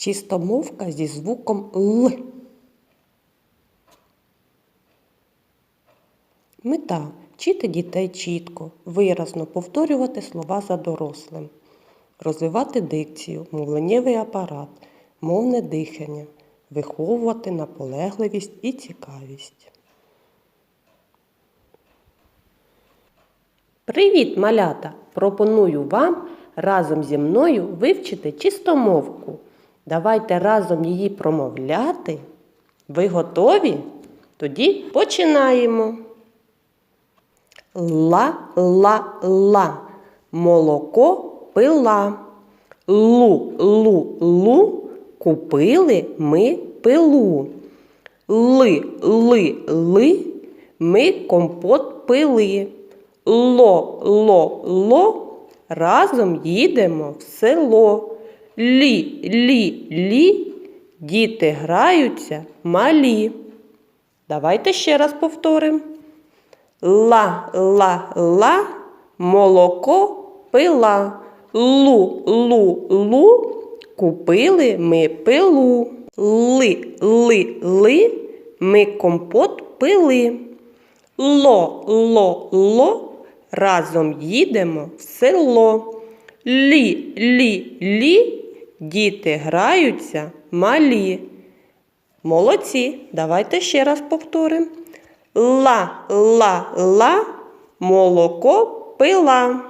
Чистомовка зі звуком Л. Мета вчити дітей чітко, виразно повторювати слова за дорослим, розвивати дикцію, мовленнєвий апарат, мовне дихання, виховувати наполегливість і цікавість. Привіт, малята! Пропоную вам разом зі мною вивчити чистомовку. Давайте разом її промовляти. Ви готові? Тоді починаємо. Ла-ла-ла, молоко пила. Лу-лу-лу, купили ми пилу. Ли-ли-ли, ми компот пили. Ло-ло-ло, разом їдемо в село. Лі-лі-лі, діти граються малі. Давайте ще раз повторимо. Ла-ла-ла, молоко пила. Лу-лу-лу, купили ми пилу. Ли-ли-ли, ми компот пили. Ло-ло-ло, разом їдемо в село. Лі-лі-лі, діти граються малі. Молодці, давайте ще раз повторимо. Ла-ла-ла, молоко пила.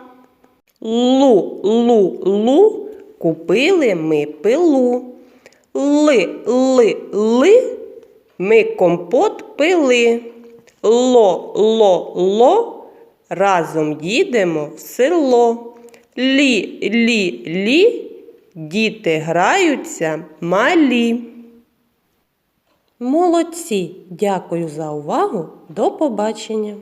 Лу-лу-лу, купили ми пилу. Ли-ли-ли, ми компот пили. Ло-ло-ло, разом їдемо в село. Лі-лі-лі, діти граються малі. Молодці! Дякую за увагу. До побачення!